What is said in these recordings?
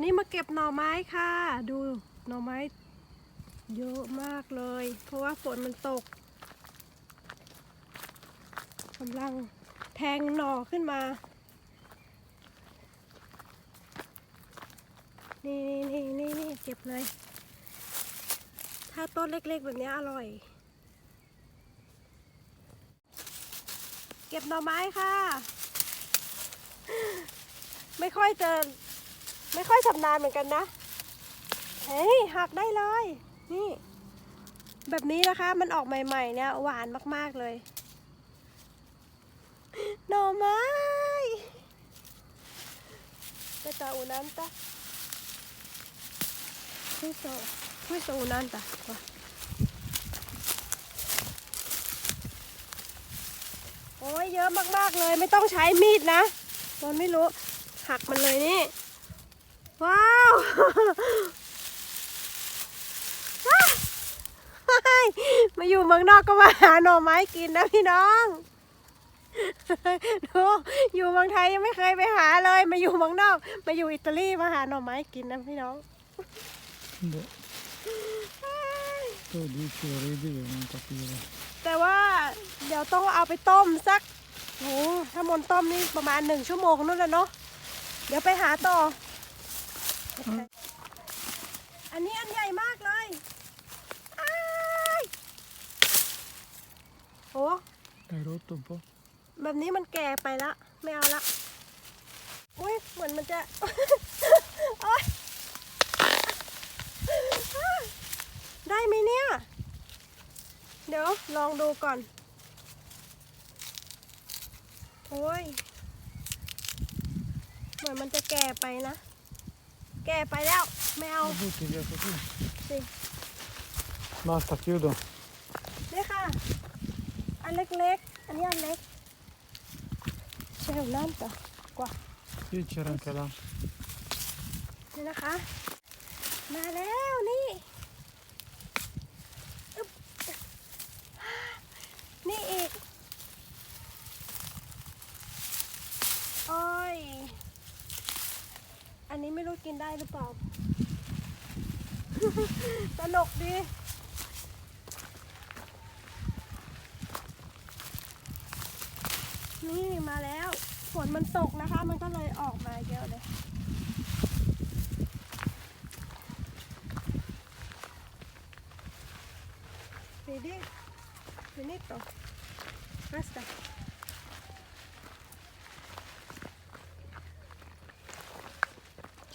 วันนี้มาเก็บหน่อไม้ค่ะ ดูหน่อไม้เยอะมากเลย เพราะว่าฝนมันตกกำลังแทงหน่อขึ้นมา นี่นี่นี่นี่นี่เก็บเลย ถ้าต้นเล็กๆแบบนี้อร่อย เก็บหน่อไม้ค่ะ ไม่ค่อยเจอ ไม่ค่อยชำนาญเหมือนกันนะ เฮ้ยหักได้เลย นี่ แบบนี้นะคะ มันออกใหม่ ๆ เนี่ยหวานมาก ๆ เลย หน่อไม้ Questa è un'anta. Questo, questo è un'anta. Qua. โอ้ยเยอะมาก ๆ เลย ไม่ต้องใช้มีดนะมันไม่รู้ หักมันเลยนี่ มาอยู่เมืองนอกก็มาหาหน่อไม้กินนะพี่น้องดูอยู่เมืองไทยยังไม่เคยไปหาเลย มาอยู่เมืองนอก มาอยู่อิตาลีมาหาหน่อไม้กินนะพี่น้อง Boh, tu dici ridi che non capivo. แต่ว่าเดี๋ยวต้องเอาไปต้มสักโหถ้ามนต้มนี่ประมาณหนึ่งชั่วโมงนู่นแหละเนาะเดี๋ยวไปหาต่อโอเคอันนี้อันใหญ่มากเลยอ้ายโอ้ Hai rotto un po'? แบบนี้มันแก่ไปละ ไม่เอาละอุ้ยเหมือนมันจะ โอ๊ยได้ไหมเนี่ย เดี๋ยวลองดูก่อน โอ้ย เหมือนมันจะแก่ไปนะ แก่ไปแล้ว ไม่เอา Lo butti via così. Sì. Basta, chiudo. นี่ค่ะ อันเล็กๆ อันนี้อันเล็กใช่น้ำต่อกว่า Qui c'era anche là. นี่นะคะ มาแล้วนี่อึ๊บนี่อีก โอ้ย อันนี้ ได้หรือเปล่า ตลกดีนี่มาแล้วฝนมันตกนะคะ มันก็เลยออกมาเยอะเลย Vedi? Finito? Basta. Sotto, sì, sì, sì. Così.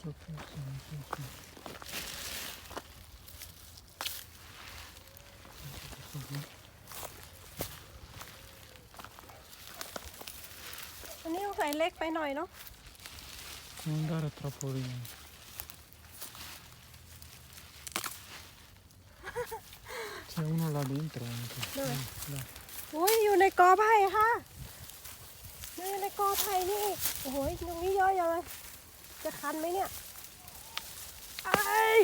อันนี้ใส่เล็กไปหน่อยเนาะ Non dare troppo via. C'è uno là dentro anche. Dove? Eh, là. อุ้ยอยู่ในกอไผ่ค่ะอยู่ในกอไผ่นี่อีกโอ้โหตรงนี้เยอะจังเลย จะคันไหมเนี่ยไอ้าย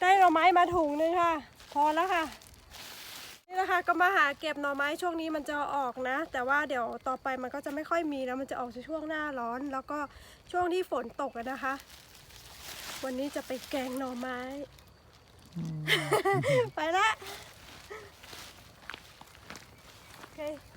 ได้หน่อไม้มาถุงนึงค่ะ พอแล้วค่ะ นี่นะคะก็มาหาเก็บหน่อไม้ช่วงนี้มันจะออกนะ แต่ว่าเดี๋ยวต่อไปมันก็จะไม่ค่อยมีแล้วมันจะออกช่วงหน้าร้อน แล้วก็ช่วงที่ฝนตกอะนะคะ วันนี้จะไปแกงหน่อไม้ Mm. ไปละ โอเค